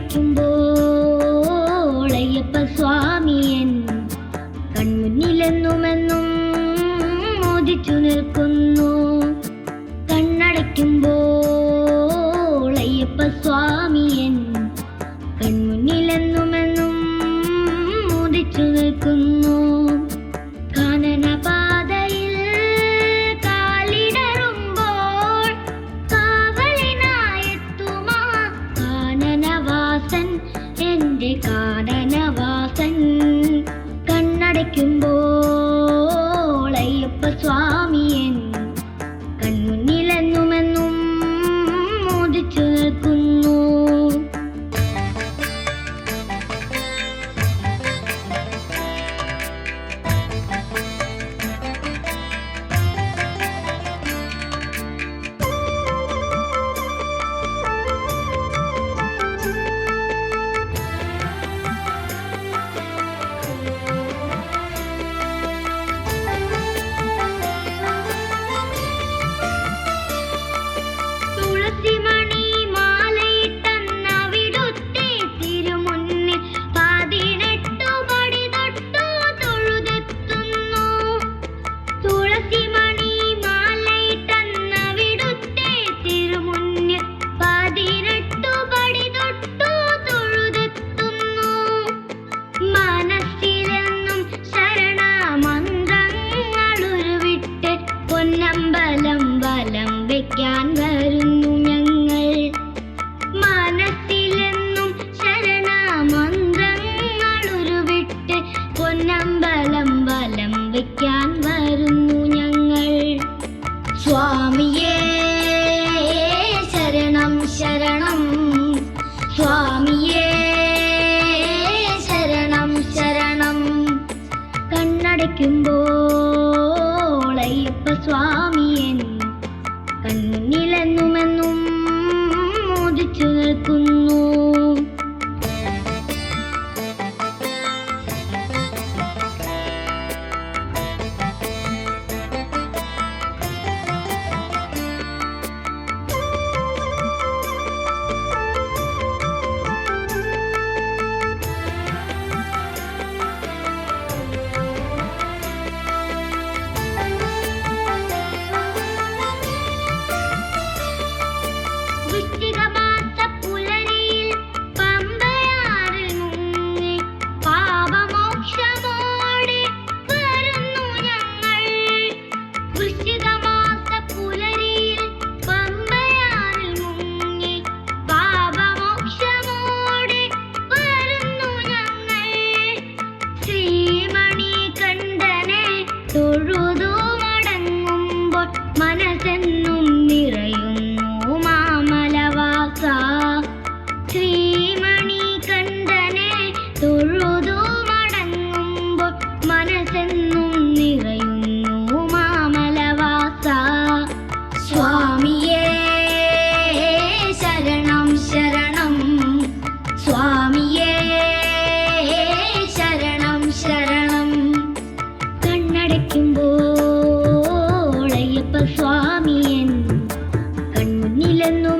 അടയ്ക്കുമ്പോൾ അയ്യപ്പ സ്വാമിയൻ കൺമുന്നിലെന്നുമെന്നും മോദിച്ചു നിൽക്കുന്നു. കണ്ണടയ്ക്കുമ്പോൾ സ്വാമിയൻ കൺമുന്നിലെന്നുമെന്നും മോദിച്ചു നിൽക്കുന്നു. 远播。വരുന്നു ഞങ്ങൾ. ശരണമന്ത്രങ്ങളുരുവിട്ട് പൊന്നമ്പലം വലം വയ്ക്കാൻ പ്രാർത്ഥിക്കുമ്പോൾ അയ്യപ്പ സ്വാമിയൻ കൺമുന്നിലെന്നും